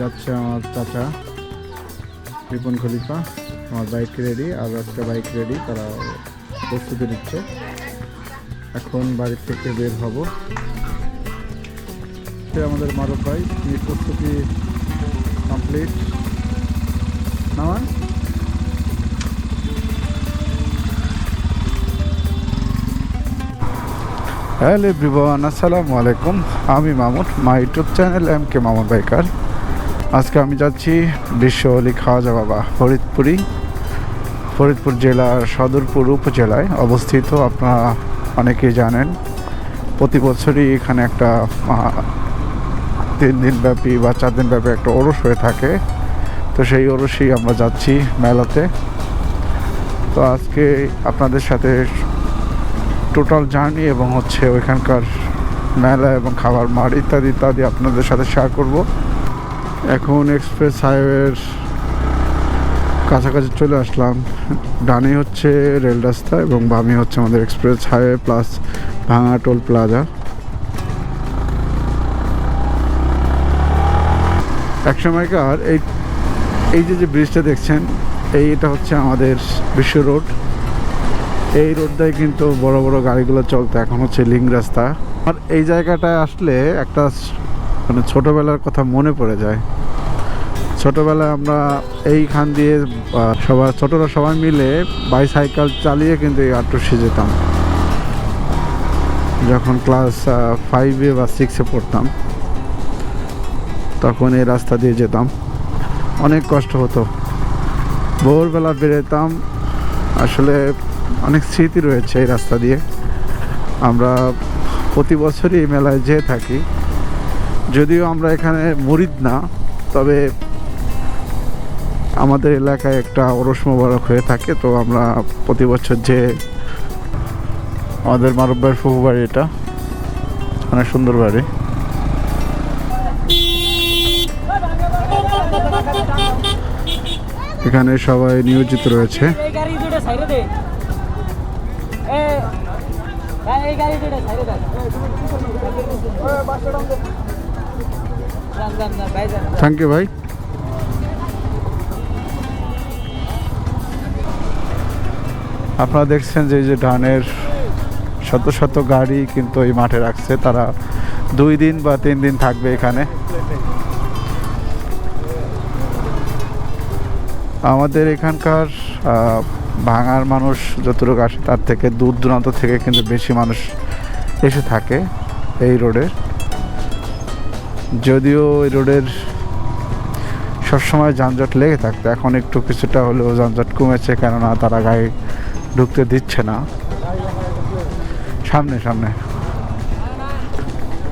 যাচ্ছে আমার চাচা, রিপন খলিফা। আমার বাইক রেডি আর একটা বাইক রেডি তারা প্রস্তুতি নিচ্ছে। এখন বাড়ি থেকে বের হব। সে আমাদের মারুফ ভাই, তিনি প্রস্তুতি কমপ্লিট নামান? হ্যালো এভরিওয়ান আসসালামু আলাইকুম আমি Mamun my YouTube channel M K Mamun biker আজকে আমি যাচ্ছি বিশ্ব অলি খাওয়াজা বাবা ফরিদপুরি। ফরিদপুর জেলার সদরপুর উপজেলায় অবস্থিত, আপনারা অনেকেই জানেন। প্রতি বছরই এখানে একটা তিন দিন ব্যাপী বা চার দিন ব্যাপী একটা ওরস হয়ে থাকে। তো সেই ওরসেই আমরা যাচ্ছি মেলাতে। তো আজকে আপনাদের সাথে টোটাল জার্নি এবং হচ্ছে ওইখানকার মেলা এবং খাবার মার ইত্যাদি ইত্যাদি আপনাদের সাথে শেয়ার করব। এখন এক্সপ্রেস হাইওয়ের কাছাকাছি চলে আসলাম। ডানে হচ্ছে রেল রাস্তা এবং বামে হচ্ছে আমাদের এক্সপ্রেস হাইওয়ে প্লাস ভাঙা টোল প্লাজা। একসময়কার এই এই যে যে ব্রিজটা দেখছেন, এই এটা হচ্ছে আমাদের বিশ্ব রোড। এই রোডটাই কিন্তু বড় বড় গাড়িগুলো চলতো, এখন হচ্ছে লিং রাস্তা। আর এই জায়গাটায় আসলে একটা মানে ছোটবেলার কথা মনে পড়ে যায়। ছোটবেলায় আমরা এইখান দিয়ে সবাই ছোটরা সবাই মিলে বাইসাইকেল চালিয়ে কিন্তু এই আটটুসে যেতাম। যখন ক্লাস ফাইভে বা সিক্সে পড়তাম, তখন এই রাস্তা দিয়ে যেতাম। অনেক কষ্ট হতো। ভোরবেলা বেরোতাম, আসলে অনেক স্মৃতি রয়েছে এই রাস্তা দিয়ে। আমরা প্রতি বছরই এই মেলায় যেয়ে থাকি। যদিও আমরা এখানে মুরিদ না, তবে আমাদের এলাকায় একটা ওরস মোবারক হয়ে থাকে, তো আমরা প্রতি বছর যে আমাদের মারব্বার ফুফু বাড়ি এটা, অনেক সুন্দর বাড়ি। এখানে সবাই নিয়োজিত রয়েছে। এই গাড়ি থ্যাংক ইউ ভাই আপনারা দেখছেন যে এই যে ধানের শত শত গাড়ি কিন্তু এই মাঠে রাখছে। তারা দুই দিন বা তিন দিন থাকবে এখানে। আমাদের এখানকার ভাঙার মানুষ যতটুকু আসে তার থেকে দূর দূরান্ত থেকে কিন্তু বেশি মানুষ এসে থাকে এই রোডের যদিও এই রোডের সবসময় যানজট লেগে থাকতো, এখন একটু কিছুটা হলেও যানজট কমেছে, কেননা তারা গাড়ি ঢুকতে দিচ্ছে না। সামনে সামনে।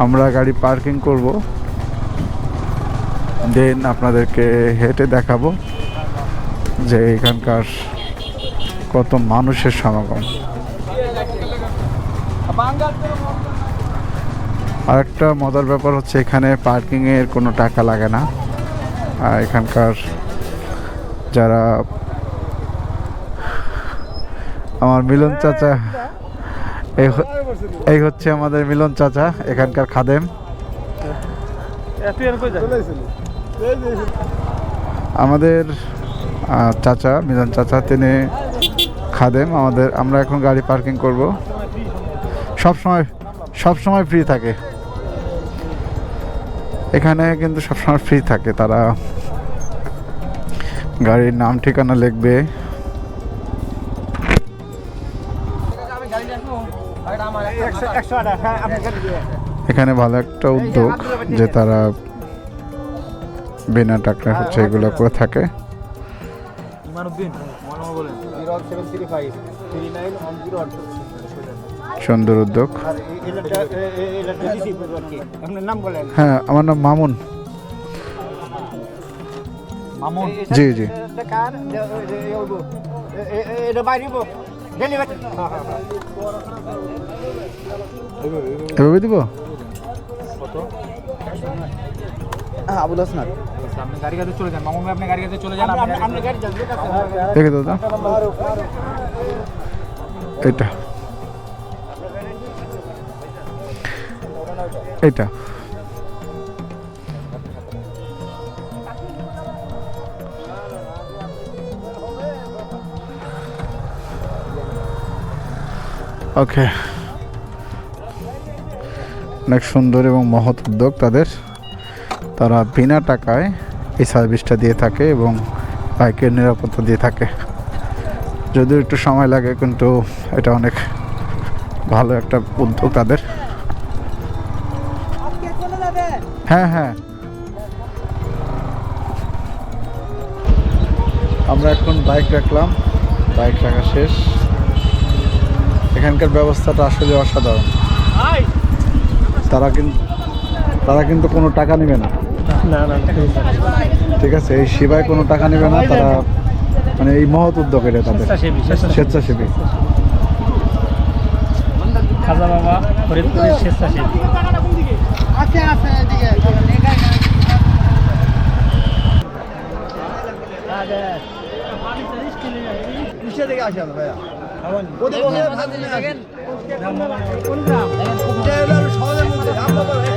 আমরা গাড়ি পার্কিং করব। দেন আপনাদেরকে হেঁটে দেখাবো যে এখানকার কত মানুষের সমাগম। আর একটা মজার ব্যাপার হচ্ছে এখানে পার্কিংয়ের কোনো টাকা লাগে না। এখানকার যারা আমার মিলন চাচা, এই হচ্ছে আমাদের মিলন চাচা, এখানকার খাদেম। আমাদের চাচা, মিলন চাচা, তিনি খাদেম। আমাদের, আমরা এখন গাড়ি পার্কিং করব। সব সময় সব সময় ফ্রি থাকে। এখানে কিন্তু সবসময় ফ্রি থাকে তারা। গাড়ির নাম ঠিকানা লিখবে। এখানে ভালো একটা উদ্যোগ যে তারা বিনা টাকা হচ্ছে এগুলো করে থাকে। সুন্দর উদ্যোগ। হ্যাঁ আমার নাম মামুন। মামুন? জি জি। এটা এভাবে দিব? আবুল হাসনাত আপনি এটা। ওকে অনেক সুন্দর এবং মহৎ উদ্যোগ তাদের। তারা বিনা টাকায় এই সার্ভিসটা দিয়ে থাকে এবং বাইকের নিরাপত্তা দিয়ে থাকে। যদিও একটু সময় লাগে, কিন্তু এটা অনেক ভালো একটা উদ্যোগ তাদের। হ্যাঁ হ্যাঁ। আমরা এখন বাইক রাখলাম। বাইক রাখা শেষ। এখানকার ব্যবস্থাটা আসলে অসাধারণ। তারা কিন্তু তারা কিন্তু কোনো টাকা নেবে না। ঠিক আছে। এই সেবায় কোনো টাকা নেবে না। তারা মানে এই মহৎ উদ্যোগ এটা তাদের। স্বেচ্ছাসেবী। খাজা বাবা ফরিদপুরের স্বেচ্ছাসেবী। কিসে থেকে আসে ভাইয়া ওদের বসে ভাবছেন দেখেন এটা সহজের মধ্যে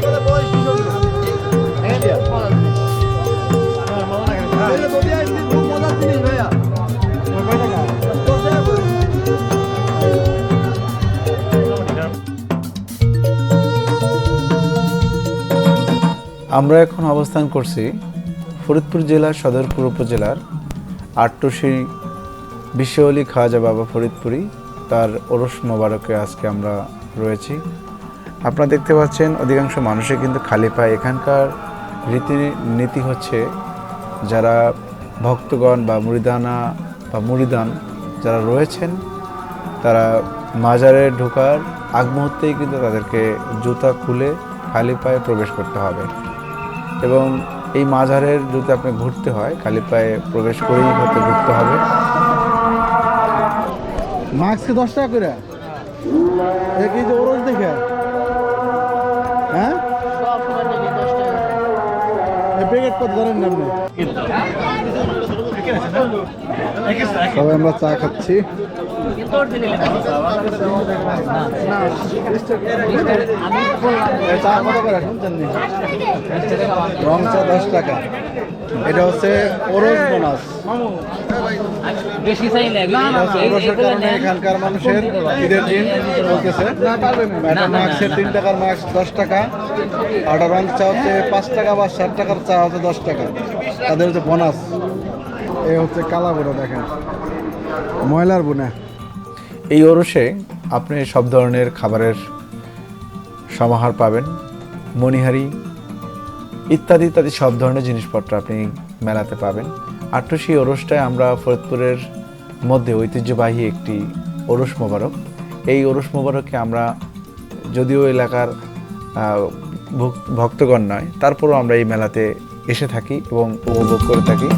কথা বয়স আমরা এখন অবস্থান করছি ফরিদপুর জেলার সদরপুর উপজেলার আটটুসি বিশ্বলি খাজা বাবা ফরিদপুরি তার ওরস মোবারকে আজকে আমরা রয়েছি। আপনারা দেখতে পাচ্ছেন, অধিকাংশ মানুষই কিন্তু খালি পায়। এখানকার রীতি নীতি হচ্ছে যারা ভক্তগণ বা মুরিদানা বা মুরিদান যারা রয়েছেন, তারা মাজারে ঢোকার আগ মুহূর্তেই কিন্তু তাদেরকে জুতা খুলে খালি পায়ে প্রবেশ করতে হবে। এবং এই মাঝারের যদি আপনি ঘুরতে হয়, খালি পায়ে প্রবেশ করেই হতে ঘুরতে হবে। মাস্ক দশ টাকা করে দেখি যে ওরস দেখে। হ্যাঁ? প্যাকেট কত ধরেন আপনি? সবাই আমরা চা খাচ্ছি। চা কত করে রং চা দশ টাকা। এটা হচ্ছে ওরস বোনাস। এখানকার মানুষের ঈদের দিন চলতেছে এটা মাস্কের তিন টাকার মাস্ক দশ টাকা। আর একটা রং চা হচ্ছে পাঁচ টাকা বা ষাট টাকার চা হচ্ছে দশ টাকা। তাদের হচ্ছে বোনাস। এই হচ্ছে কালা বুড়ো দেখেন। ময়লার বুনা। এই ওরসে আপনি সব ধরনের খাবারের সমাহার পাবেন। মণিহারি ইত্যাদি ইত্যাদি সব ধরনের জিনিসপত্র আপনি মেলাতে পাবেন। আটটুসি ওরসটায় আমরা ফরিদপুরের মধ্যে ঐতিহ্যবাহী একটি ওরস মোবারক। এই ওরস মোবারককে আমরা যদিও এলাকার ভক্তগণ নয়, তারপরও আমরা এই মেলাতে এসে থাকি এবং উপভোগ করে থাকি।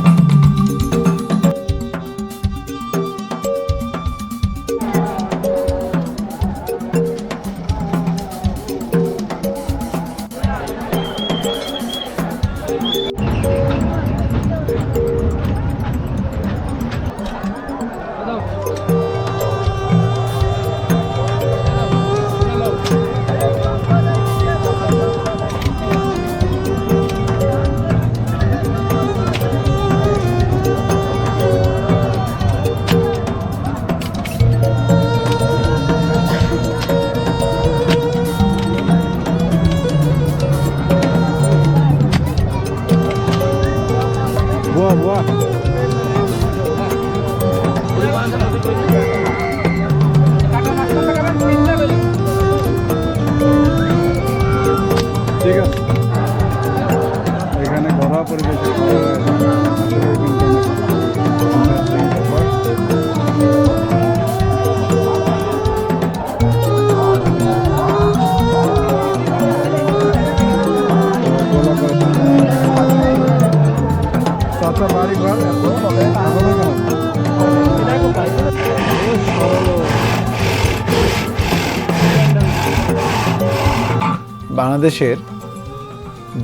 বাংলাদেশের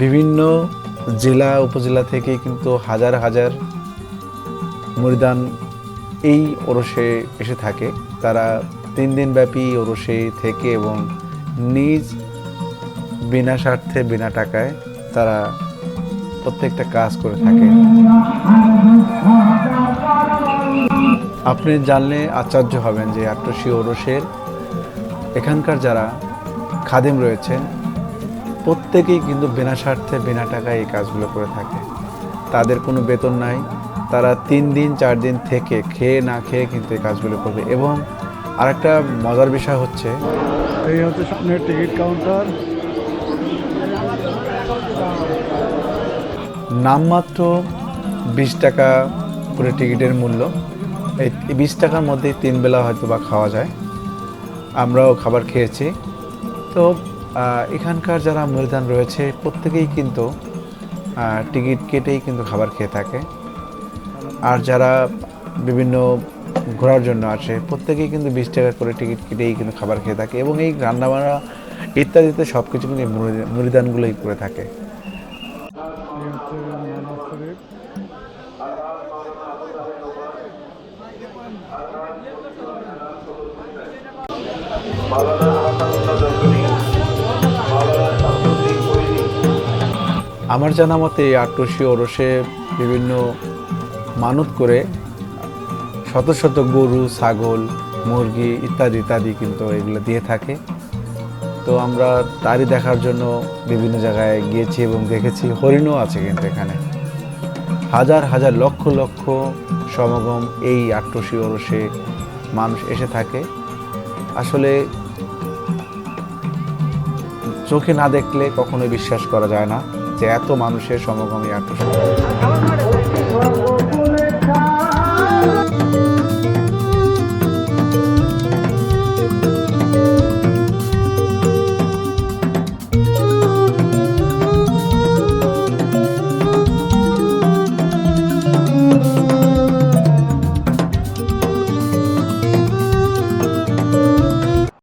বিভিন্ন জেলা, উপজেলা থেকে কিন্তু হাজার হাজার মরিদান এই ওরসে এসে থাকে। তারা তিন দিন ব্যাপী ওরসে থেকে এবং নিজ বিনা স্বার্থে, বিনা টাকায় তারা প্রত্যেকটা কাজ করে থাকে। আপনি জানলে আশ্চর্য হবেন যে আট্টসী ওরসের এখানকার যারা খাদেম রয়েছেন প্রত্যেকেই কিন্তু বিনা স্বার্থে বিনা টাকায় এই কাজগুলো করে থাকে। তাদের কোনো বেতন নাই। তারা তিন দিন চার দিন থেকে খেয়ে না খেয়ে কিন্তু এই কাজগুলো করবে। এবং আরেকটা মজার বিষয় হচ্ছে এই হচ্ছে সামনের টিকিট কাউন্টার। নামমাত্র বিশ টাকা করে টিকিটের মূল্য। এই বিশ টাকার মধ্যেই তিন বেলা হয়তো বা খাওয়া যায়। আমরাও খাবার খেয়েছি। তো এখানকার যারা মরিদান রয়েছে, প্রত্যেকেই কিন্তু টিকিট কেটেই কিন্তু খাবার খেয়ে থাকে। আর যারা বিভিন্ন ঘোরার জন্য আসে, প্রত্যেকেই কিন্তু বিশ টাকা করে টিকিট কেটেই কিন্তু খাবার খেয়ে থাকে এবং এই রান্নাবান্না ইত্যাদিতে সব কিছু কিন্তু এই করে থাকে। এই আমার জানা মতে এই আটটসি ওরসে বিভিন্ন মানত করে শত শত গরু, ছাগল, মুরগি ইত্যাদি ইত্যাদি কিন্তু এগুলো দিয়ে থাকে। তো আমরা তারই দেখার জন্য বিভিন্ন জায়গায় গিয়েছি এবং দেখেছি, হরিণও আছে কিন্তু এখানে। হাজার হাজার লক্ষ লক্ষ সমাগম এই আটটসি ওরসে মানুষ এসে থাকে। আসলে চোখে না দেখলে কখনোই বিশ্বাস করা যায় না। যে এত মানুষের সমগমী আটটসি